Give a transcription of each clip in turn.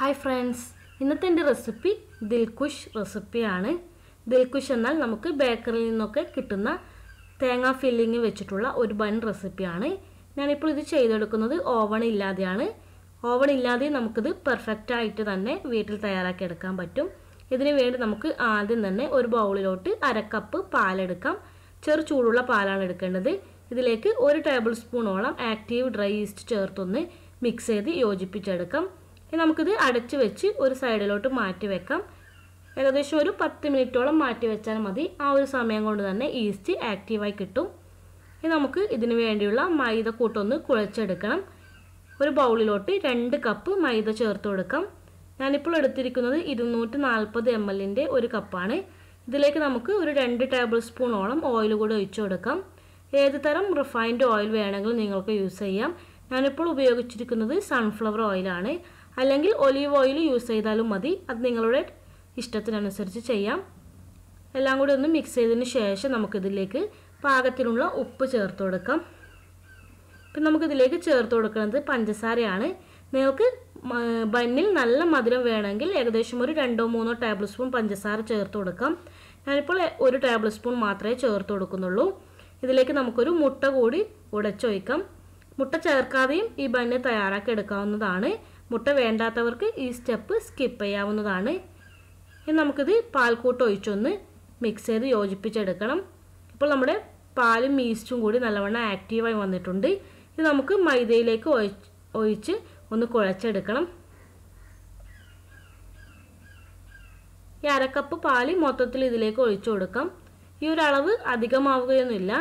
Hi friends ഇന്നത്തെ എന്റെ recipe Dilkush റെസിപ്പിയാണ് ദിൽകുഷ് എന്നാൽ നമുക്ക് ബേക്കറിയിൽ നിന്നൊക്കെ കിട്ടുന്ന തേങ്ങാ ഫില്ലിങ് വെച്ചിട്ടുള്ള ഒരു ബൺ റെസിപ്പിയാണ് ഞാനിപ്പോൾ ഇത് ചെയ്തെടുക്കുന്നത് ഓവൺ ഇല്ലാതെയാണ്. ഓവൺ ഇല്ലാതെ നമുക്കിത് പെർഫെക്റ്റ് ആയിട്ട് തന്നെ വീട്ടിൽ തയ്യാറാക്കി എടുക്കാൻ പറ്റും. ഇതിന് വേണ്ടി നമുക്ക് ആദ്യം തന്നെ ഒരു ബൗളിലോട്ട് അരക്കപ്പ് പാലെടുക്കാം. ചെറു ചൂടുള്ള പാലാണ് എടുക്കേണ്ടത്. ഇതിലേക്ക് ഒരു ടേബിൾ സ്പൂണോളം ആക്റ്റീവ് ഡ്രൈ ഈസ്റ്റ് ചേർത്തൊന്ന് മിക്സ് ചെയ്ത് യോജിപ്പിച്ചെടുക്കാം. ഇനി നമുക്കിത് അടച്ചു വെച്ച് ഒരു സൈഡിലോട്ട് മാറ്റി വെക്കാം. ഏകദേശം ഒരു പത്ത് മിനിറ്റോളം മാറ്റി വെച്ചാൽ മതി. ആ ഒരു സമയം കൊണ്ട് തന്നെ ഈസ്റ്റ് ആക്റ്റീവായി കിട്ടും. ഇനി നമുക്ക് ഇതിന് വേണ്ടിയുള്ള മൈദ കൂട്ടൊന്ന് കുഴച്ചെടുക്കണം. ഒരു ബൗളിലോട്ട് രണ്ട് കപ്പ് മൈദ ചേർത്ത് കൊടുക്കാം. ഞാനിപ്പോൾ എടുത്തിരിക്കുന്നത് ഇരുന്നൂറ്റി നാൽപ്പത് എം എല്ലിന്റെ ഒരു കപ്പാണ് ഇതിലേക്ക് നമുക്ക് ഒരു രണ്ട് ടേബിൾ സ്പൂണോളം ഓയിൽ കൂടി ഒഴിച്ചു കൊടുക്കാം. ഏത് തരം റിഫൈൻഡ് ഓയിൽ വേണമെങ്കിലും നിങ്ങൾക്ക് യൂസ് ചെയ്യാം. ഞാനിപ്പോൾ ഉപയോഗിച്ചിരിക്കുന്നത് സൺഫ്ലവർ ഓയിലാണ് അല്ലെങ്കിൽ ഒലീവ് ഓയിൽ യൂസ് ചെയ്താലും മതി. അത് നിങ്ങളുടെ ഇഷ്ടത്തിനനുസരിച്ച് ചെയ്യാം. എല്ലാം കൂടി ഒന്ന് മിക്സ് ചെയ്തതിന് ശേഷം നമുക്കിതിലേക്ക് പാകത്തിനുള്ള ഉപ്പ് ചേർത്ത് കൊടുക്കാം. ഇപ്പം നമുക്കിതിലേക്ക് ചേർത്ത് കൊടുക്കുന്നത് പഞ്ചസാരയാണ്. നിങ്ങൾക്ക് ബന്നിൽ നല്ല മധുരം വേണമെങ്കിൽ ഏകദേശം ഒരു രണ്ടോ മൂന്നോ ടേബിൾ സ്പൂൺ പഞ്ചസാര ചേർത്ത് കൊടുക്കാം. ഞാനിപ്പോൾ ഒരു ടേബിൾ സ്പൂൺ മാത്രമേ ചേർത്ത് കൊടുക്കുന്നുള്ളൂ. ഇതിലേക്ക് നമുക്കൊരു മുട്ട കൂടി ഉടച്ചൊഴിക്കാം. മുട്ട ചേർക്കാതെയും ഈ ബന്ന് തയ്യാറാക്കി എടുക്കാവുന്നതാണ്. മുട്ട വേണ്ടാത്തവർക്ക് ഈ സ്റ്റെപ്പ് സ്കിപ്പ് ചെയ്യാവുന്നതാണ്. ഇനി നമുക്കിത് പാൽക്കൂട്ട് ഒഴിച്ചൊന്ന് മിക്സ് ചെയ്ത് യോജിപ്പിച്ചെടുക്കണം. ഇപ്പോൾ നമ്മുടെ പാലും ഈസ്റ്റും കൂടി നല്ലവണ്ണം ആക്റ്റീവായി വന്നിട്ടുണ്ട്. ഇത് നമുക്ക് മൈദയിലേക്ക് ഒഴിച്ച് ഒന്ന് കുഴച്ചെടുക്കണം. ഈ അരക്കപ്പ് പാൽ മൊത്തത്തിൽ ഇതിലേക്ക് ഒഴിച്ചു കൊടുക്കാം. ഈ ഒരു അളവ് അധികമാവുകയൊന്നുമില്ല.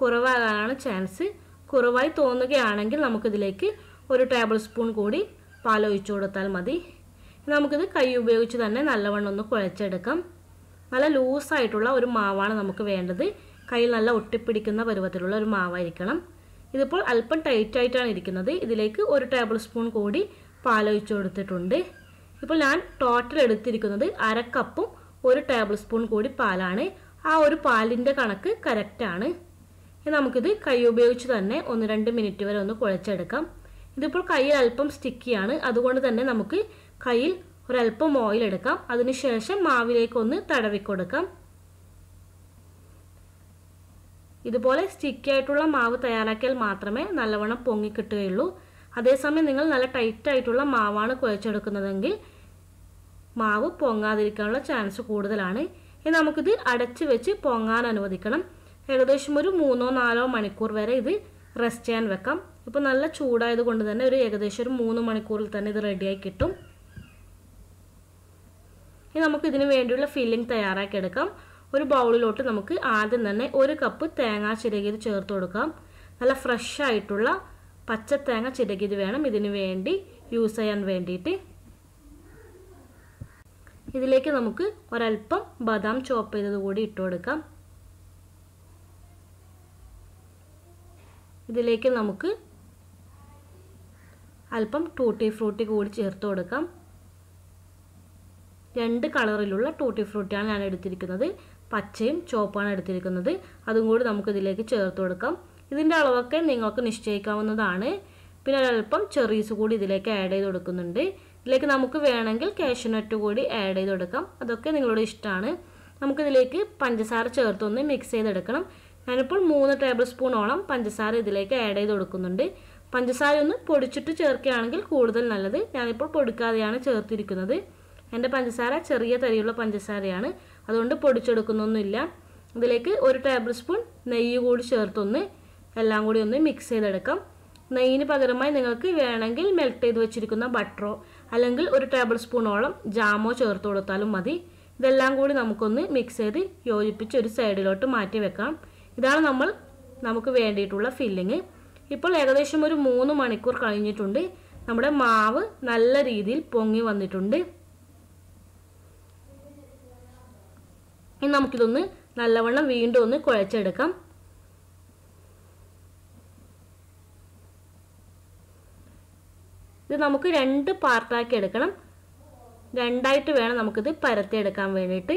കുറവാകാനാണ് ചാൻസ് കുറവായി തോന്നുകയാണെങ്കിൽ നമുക്കിതിലേക്ക് ഒരു ടേബിൾ സ്പൂൺ കൂടി പാൽ ഒഴിച്ചു കൊടുത്താൽ മതി. നമുക്കിത് കൈ ഉപയോഗിച്ച് തന്നെ നല്ലവണ്ണം ഒന്ന് കുഴച്ചെടുക്കാം. നല്ല ലൂസായിട്ടുള്ള ഒരു മാവാണ് നമുക്ക് വേണ്ടത്. കയ്യിൽ നല്ല ഒട്ടിപ്പിടിക്കുന്ന പരുവത്തിലുള്ള ഒരു മാവായിരിക്കണം. ഇതിപ്പോൾ അല്പം ടൈറ്റായിട്ടാണ് ഇരിക്കുന്നത്. ഇതിലേക്ക് ഒരു ടേബിൾ സ്പൂൺ കൂടി പാലൊഴിച്ച് കൊടുത്തിട്ടുണ്ട് ഇപ്പോൾ ഞാൻ ടോട്ടൽ എടുത്തിരിക്കുന്നത് അര കപ്പും ഒരു ടേബിൾ സ്പൂൺ കൂടി പാലാണ്. ആ ഒരു പാലിന്റെ കണക്ക് കറക്റ്റാണ് നമുക്കിത് കൈ ഉപയോഗിച്ച് തന്നെ ഒന്ന് രണ്ട് മിനിറ്റ് വരെ ഒന്ന് കുഴച്ചെടുക്കാം. ഇതിപ്പോൾ കയ്യിൽ അല്പം സ്റ്റിക്കിയാണ് അതുകൊണ്ട് തന്നെ നമുക്ക് കയ്യിൽ ഒരല്പം ഓയിൽ എടുക്കാം. അതിനുശേഷം മാവിലേക്ക് ഒന്ന് തടവി കൊടുക്കാം. ഇതുപോലെ സ്റ്റിക്കി ആയിട്ടുള്ള മാവ് തയ്യാറാക്കിയാൽ മാത്രമേ നല്ലവണ്ണം പൊങ്ങി കിട്ടുകയുള്ളൂ. അതേസമയം നിങ്ങൾ നല്ല ടൈറ്റ് ആയിട്ടുള്ള മാവാണ് കുഴച്ചെടുക്കുന്നതെങ്കിൽ മാവ് പൊങ്ങാതിരിക്കാനുള്ള ചാൻസ് കൂടുതലാണ്. ഇനി നമുക്കിത് അടച്ച് വെച്ച് പൊങ്ങാൻ അനുവദിക്കണം. ഏകദേശം ഒരു മൂന്നോ നാലോ മണിക്കൂർ വരെ ഇത് റെസ്റ്റ് ചെയ്യാൻ വെക്കാം. ഇപ്പോൾ നല്ല ചൂടായത് കൊണ്ട് തന്നെ ഒരു ഏകദേശം ഒരു മൂന്ന് മണിക്കൂറിൽ തന്നെ ഇത് റെഡിയായി കിട്ടും. ഇനി നമുക്ക് ഇതിന് വേണ്ടിയുള്ള ഫില്ലിംഗ് തയ്യാറാക്കി എടുക്കാം. ഒരു ബൗളിലോട്ട് നമുക്ക് ആദ്യം തന്നെ ഒരു കപ്പ് തേങ്ങ ചിരകിയത് ചേർത്ത് കൊടുക്കാം. നല്ല ഫ്രഷ് ആയിട്ടുള്ള പച്ച തേങ്ങ ചിരകിയത് വേണം ഇതിന് വേണ്ടി യൂസ് ചെയ്യാൻ വേണ്ടിയിട്ട്. ഇതിലേക്ക് നമുക്ക് ഒരല്പം ബദാം ചോപ്പ് ചെയ്തത് കൂടി ഇട്ട് കൊടുക്കാം. ഇതിലേക്ക് നമുക്ക് അല്പം ടൂട്ടി ഫ്രൂട്ടി കൂടി ചേർത്ത് കൊടുക്കാം. രണ്ട് കളറിലുള്ള ടൂട്ടി ഫ്രൂട്ടിയാണ് ഞാൻ എടുത്തിരിക്കുന്നത്. പച്ചയും ചുവപ്പാണ് എടുത്തിരിക്കുന്നത്. അതും കൂടി നമുക്ക് ഇതിലേക്ക് ചേർത്ത് കൊടുക്കാം. ഇതിന്റെ അളവൊക്കെ നിങ്ങൾക്ക് നിശ്ചയിക്കാവുന്നതാണ്. പിന്നെ ഒരല്പം ചെറീസ് കൂടി ഇതിലേക്ക് ആഡ് ചെയ്ത് കൊടുക്കുന്നുണ്ട്. ഇതിലേക്ക് നമുക്ക് വേണമെങ്കിൽ കാഷ്യൂനട്ട് കൂടി ആഡ് ചെയ്ത് കൊടുക്കാം. അതൊക്കെ നിങ്ങളുടെ ഇഷ്ടമാണ്. നമുക്കിതിലേക്ക് പഞ്ചസാര ചേർത്തൊന്ന് മിക്സ് ചെയ്തെടുക്കണം. ഞാനിപ്പോൾ മൂന്ന് ടേബിൾ സ്പൂണോളം പഞ്ചസാര ഇതിലേക്ക് ആഡ് ചെയ്ത് കൊടുക്കുന്നുണ്ട്. പഞ്ചസാര ഒന്ന് പൊടിച്ചിട്ട് ചേർക്കുകയാണെങ്കിൽ കൂടുതൽ നല്ലത്. ഞാനിപ്പോൾ പൊടിക്കാതെയാണ് ചേർത്തിരിക്കുന്നത്. എന്റെ പഞ്ചസാര ചെറിയ തരിയുള്ള പഞ്ചസാരയാണ്. അതുകൊണ്ട് പൊടിച്ചെടുക്കുന്നൊന്നുമില്ല. ഇതിലേക്ക് ഒരു ടേബിൾ സ്പൂൺ നെയ്യ് കൂടി ചേർത്തൊന്ന് എല്ലാം കൂടി ഒന്ന് മിക്സ് ചെയ്തെടുക്കാം. നെയ്യിന് പകരമായി നിങ്ങൾക്ക് വേണമെങ്കിൽ മെൽറ്റ് ചെയ്ത് വെച്ചിരിക്കുന്ന ബട്ടറോ അല്ലെങ്കിൽ ഒരു ടേബിൾ സ്പൂണോളം ജാമോ ചേർത്ത് കൊടുത്താലും മതി. ഇതെല്ലാം കൂടി നമുക്കൊന്ന് മിക്സ് ചെയ്ത് യോജിപ്പിച്ച് ഒരു സൈഡിലോട്ട് മാറ്റി വെക്കാം. ഇതാണ് നമ്മൾ നമുക്ക് വേണ്ടിയിട്ടുള്ള ഫില്ലിങ് ഇപ്പോൾ ഏകദേശം ഒരു മൂന്ന് മണിക്കൂർ കഴിഞ്ഞിട്ടുണ്ട്. നമ്മുടെ മാവ് നല്ല രീതിയിൽ പൊങ്ങി വന്നിട്ടുണ്ട്. ഇനി നമുക്കിതൊന്ന് നല്ലവണ്ണം വീണ്ടും ഒന്ന് കുഴച്ചെടുക്കാം. ഇത് നമുക്ക് രണ്ട് പാർട്ടാക്കി എടുക്കണം. രണ്ടായിട്ട് വേണം നമുക്കിത് പരത്തിയെടുക്കാൻ വേണ്ടിയിട്ട്.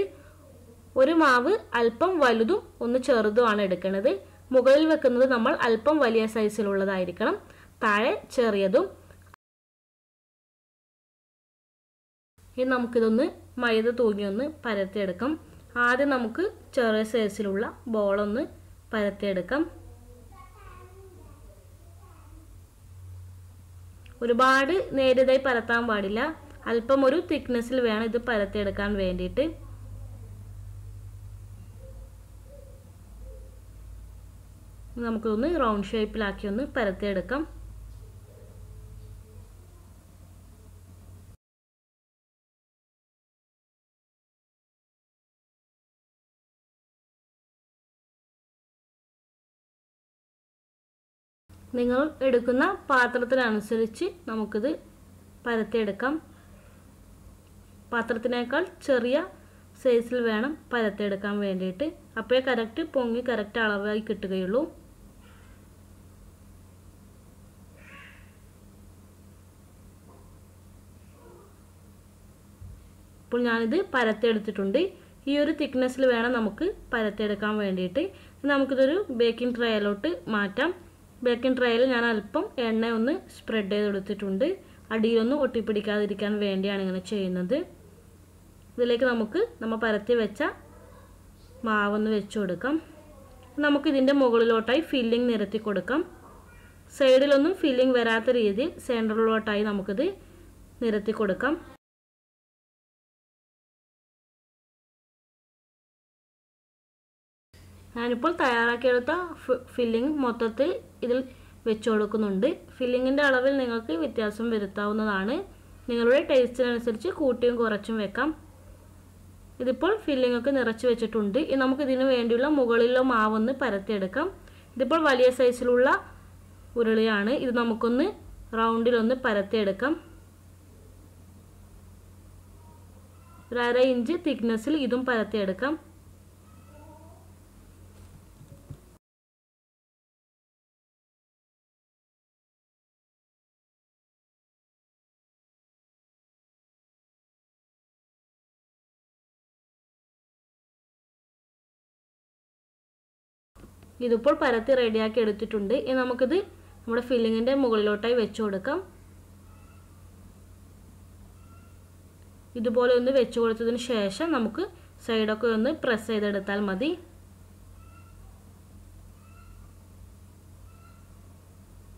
ഒരു മാവ് അല്പം വലുതും ഒന്ന് ചെറുതുമാണ് എടുക്കുന്നത് മുകളിൽ വെക്കുന്നത് നമ്മൾ അല്പം വലിയ സൈസിലുള്ളതായിരിക്കണം താഴെ ചെറിയതും. ഇനി നമുക്കിതൊന്ന് മൈദ തൂങ്ങി ഒന്ന് പരത്തിയെടുക്കാം. ആദ്യം നമുക്ക് ചെറിയ സൈസിലുള്ള ബോളൊന്ന് പരത്തിയെടുക്കാം. ഒരുപാട് നേരിതായി പരത്താൻ പാടില്ല. അല്പം ഒരു തിക്നെസ്സിൽ വേണം ഇത് പരത്തിയെടുക്കാൻ വേണ്ടിയിട്ട്. നമുക്കൊന്ന് റൗണ്ട് ഷേപ്പിലാക്കി ഒന്ന് പരത്തിയെടുക്കാം. നിങ്ങൾ എടുക്കുന്ന പാത്രത്തിനനുസരിച്ച് നമുക്കിത് പരത്തിയെടുക്കാം. പാത്രത്തിനേക്കാൾ ചെറിയ സൈസിൽ വേണം പരത്തിയെടുക്കാൻ വേണ്ടിയിട്ട്. അപ്പോഴേ കറക്റ്റ് പൊങ്ങി കറക്റ്റ് അളവായി കിട്ടുകയുള്ളൂ. ഇപ്പോൾ ഞാനിത് പരത്തെടുത്തിട്ടുണ്ട് ഈ ഒരു തിക്നെസ്സിൽ വേണം നമുക്ക് പരത്തെടുക്കാൻ വേണ്ടിയിട്ട്. നമുക്കിതൊരു ബേക്കിംഗ് ട്രയലോട്ട് മാറ്റാം. ബേക്കിംഗ് ട്രയലിൽ ഞാൻ അല്പം എണ്ണ ഒന്ന് സ്പ്രെഡ് ചെയ്ത് കൊടുത്തിട്ടുണ്ട് അടിയൊന്നും ഒട്ടിപ്പിടിക്കാതിരിക്കാൻ വേണ്ടിയാണ് ഇങ്ങനെ ചെയ്യുന്നത്. ഇതിലേക്ക് നമുക്ക് നമ്മൾ പരത്തി വെച്ച മാവൊന്ന് വെച്ച് കൊടുക്കാം. നമുക്ക് ഇതിന്റെ മുകളിലോട്ടായി ഫില്ലിംഗ് നിരത്തി കൊടുക്കാം. സൈഡിലൊന്നും ഫില്ലിംഗ് വരാത്ത രീതിയിൽ സെന്ററിലോട്ടായി നമുക്കിത് നിരത്തി കൊടുക്കാം. ഞാനിപ്പോൾ തയ്യാറാക്കിയെടുത്ത ഫില്ലിംഗ് മൊത്തത്തിൽ ഇതിൽ വെച്ച് കൊടുക്കുന്നുണ്ട് ഫില്ലിങ്ങിന്റെ അളവിൽ നിങ്ങൾക്ക് വ്യത്യാസം വരുത്താവുന്നതാണ്. നിങ്ങളുടെ ടേസ്റ്റിനനുസരിച്ച് കൂട്ടിയും കുറച്ചും വെക്കാം. ഇതിപ്പോൾ ഫില്ലിങ്ങൊക്കെ നിറച്ച് വെച്ചിട്ടുണ്ട്. ഇനി നമുക്ക് ഇതിന് വേണ്ടിയുള്ള മുകളിലോ മാവൊന്ന് പരത്തിയെടുക്കാം. ഇതിപ്പോൾ വലിയ സൈസിലുള്ള ഉരുളിയാണ്. ഇത് നമുക്കൊന്ന് റൗണ്ടിലൊന്ന് പരത്തിയെടുക്കാം. ഒരു അര ഇഞ്ച് തിക്നെസ്സിൽ ഇതും പരത്തിയെടുക്കാം. ഇതിപ്പോൾ പരത്തി റെഡിയാക്കി എടുത്തിട്ടുണ്ട്. ഇനി നമുക്കിത് നമ്മുടെ ഫില്ലിങ്ങിന്റെ മുകളിലോട്ടായി വെച്ചു കൊടുക്കാം. ഇതുപോലെ ഒന്ന് വെച്ചു കൊടുത്തതിന് ശേഷം നമുക്ക് സൈഡൊക്കെ ഒന്ന് പ്രസ് ചെയ്തെടുത്താൽ മതി.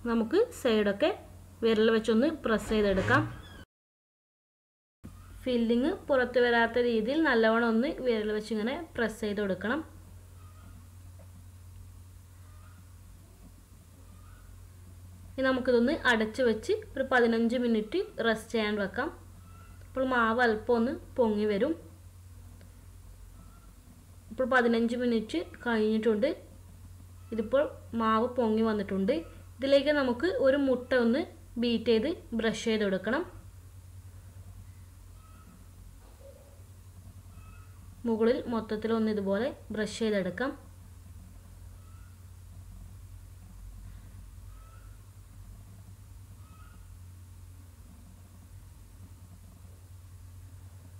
നമുക്ക് സൈഡൊക്കെ വിരൽ വെച്ചൊന്ന് പ്രസ് ചെയ്തെടുക്കാം. ഫില്ലിങ് പുറത്ത് വരാത്ത രീതിയിൽ നല്ലവണ്ണം ഒന്ന് വിരൽ വെച്ച് ഇങ്ങനെ പ്രസ് ചെയ്ത് കൊടുക്കണം. ഇനി നമുക്കിതൊന്ന് അടച്ച് വെച്ച് ഒരു പതിനഞ്ച് മിനിറ്റ് റെസ്റ്റ് ചെയ്യാൻ വെക്കാം. അപ്പോൾ മാവ് അല്പം ഒന്ന് പൊങ്ങി വരും. ഇപ്പോൾ പതിനഞ്ച് മിനിറ്റ് കഴിഞ്ഞിട്ടുണ്ട്. ഇതിപ്പോൾ മാവ് പൊങ്ങി വന്നിട്ടുണ്ട്. ഇതിലേക്ക് നമുക്ക് ഒരു മുട്ട ഒന്ന് ബീറ്റ് ചെയ്ത് ബ്രഷ് ചെയ്ത് കൊടുക്കണം മുകളിൽ മൊത്തത്തിൽ ഒന്ന് ഇതുപോലെ ബ്രഷ് ചെയ്തെടുക്കാം.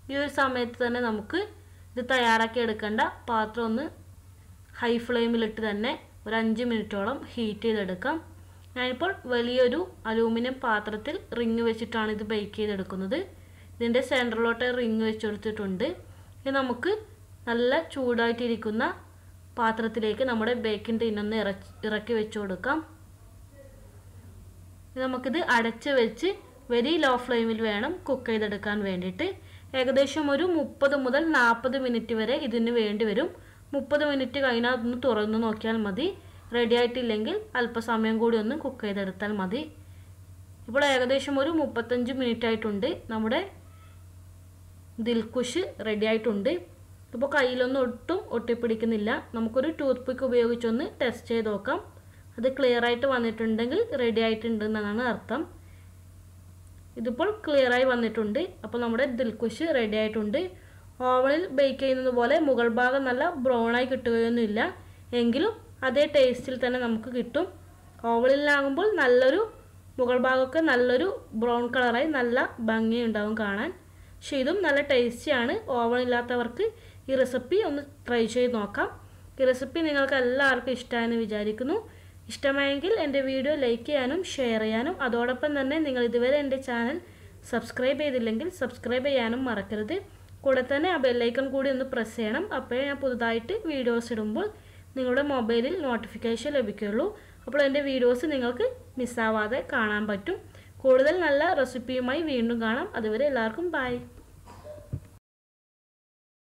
ഈ ഒരു സമയത്ത് തന്നെ നമുക്ക് ഇത് തയ്യാറാക്കി എടുക്കേണ്ട പാത്രം ഒന്ന് ഹൈ ഫ്ലെയിമിലിട്ട് തന്നെ ഒരു അഞ്ച് മിനിറ്റോളം ഹീറ്റ് ചെയ്തെടുക്കാം. ഞാനിപ്പോൾ വലിയൊരു അലൂമിനിയം പാത്രത്തിൽ റിങ് വെച്ചിട്ടാണ് ഇത് ബേക്ക് ചെയ്തെടുക്കുന്നത്. ഇതിന്റെ സെന്ററിലോട്ട് റിങ് വെച്ചെടുത്തിട്ടുണ്ട് ഇനി നമുക്ക് നല്ല ചൂടായിട്ടിരിക്കുന്ന പാത്രത്തിലേക്ക് നമ്മുടെ ബേക്കിംഗ് ടിന്നൊന്ന് ഇറ ഇറക്കി വെച്ചു കൊടുക്കാം. നമുക്കിത് അടച്ച് വെച്ച് വെരി ലോ ഫ്ലെയിമിൽ വേണം കുക്ക് ചെയ്തെടുക്കാൻ വേണ്ടിയിട്ട്. ഏകദേശം ഒരു മുപ്പത് മുതൽ നാൽപ്പത് മിനിറ്റ് വരെ ഇതിന് വേണ്ടി വരും. മുപ്പത് മിനിറ്റ് കഴിഞ്ഞാൽ ഒന്ന് തുറന്ന് നോക്കിയാൽ മതി. റെഡി ആയിട്ടില്ലെങ്കിൽ അല്പസമയം കൂടി ഒന്ന് കുക്ക് ചെയ്തെടുത്താൽ മതി. ഇപ്പോൾ ഏകദേശം ഒരു മുപ്പത്തഞ്ച് മിനിറ്റ് ആയിട്ടുണ്ട്. നമ്മുടെ ദിൽകുഷ് റെഡി ആയിട്ടുണ്ട്. ഇപ്പോൾ കയ്യിലൊന്നും ഒട്ടും ഒട്ടിപ്പിടിക്കുന്നില്ല. നമുക്കൊരു ടൂത്ത് പിക്ക് ഉപയോഗിച്ചൊന്ന് ടെസ്റ്റ് ചെയ്ത് നോക്കാം. അത് ക്ലിയർ ആയിട്ട് വന്നിട്ടുണ്ടെങ്കിൽ റെഡി ആയിട്ടുണ്ടെന്നാണ് അർത്ഥം. ഇതിപ്പോൾ ക്ലിയറായി വന്നിട്ടുണ്ട്. അപ്പോൾ നമ്മുടെ ദിൽക്കുശ് റെഡി ആയിട്ടുണ്ട്. ഓവണിൽ ബേക്ക് ചെയ്യുന്നത് പോലെ മുകൾ ഭാഗം നല്ല ബ്രൗണായി കിട്ടുകയൊന്നുമില്ല. എങ്കിലും അതേ ടേസ്റ്റിൽ തന്നെ നമുക്ക് കിട്ടും. ഓവണിലാകുമ്പോൾ നല്ലൊരു മുകൾ ഭാഗമൊക്കെ നല്ലൊരു ബ്രൗൺ കളറായി നല്ല ഭംഗിയുണ്ടാവും കാണാൻ. പക്ഷെ ഇതും നല്ല ടേസ്റ്റിയാണ് ഓവണില്ലാത്തവർക്ക് ഈ റെസിപ്പി ഒന്ന് ട്രൈ ചെയ്ത് നോക്കാം. ഈ റെസിപ്പി നിങ്ങൾക്ക് എല്ലാവർക്കും ഇഷ്ടമായെന്ന് വിചാരിക്കുന്നു. ഇഷ്ടമായെങ്കിൽ എന്റെ വീഡിയോ ലൈക്ക് ചെയ്യാനും ഷെയർ ചെയ്യാനും അതോടൊപ്പം തന്നെ നിങ്ങൾ ഇതുവരെ എന്റെ ചാനൽ സബ്സ്ക്രൈബ് ചെയ്തില്ലെങ്കിൽ സബ്സ്ക്രൈബ് ചെയ്യാനും മറക്കരുത്. കൂടെ തന്നെ ആ ബെല്ലൈക്കൺ കൂടി ഒന്ന് പ്രസ് ചെയ്യണം. അപ്പോഴേ ഞാൻ പുതുതായിട്ട് വീഡിയോസ് ഇടുമ്പോൾ നിങ്ങളുടെ മൊബൈലിൽ നോട്ടിഫിക്കേഷൻ ലഭിക്കുകയുള്ളൂ. അപ്പോൾ എന്റെ വീഡിയോസ് നിങ്ങൾക്ക് മിസ്സാവാതെ കാണാൻ പറ്റും. കൂടുതൽ നല്ല റെസിപ്പിയുമായി വീണ്ടും കാണാം. അതുവരെ എല്ലാവർക്കും ബൈ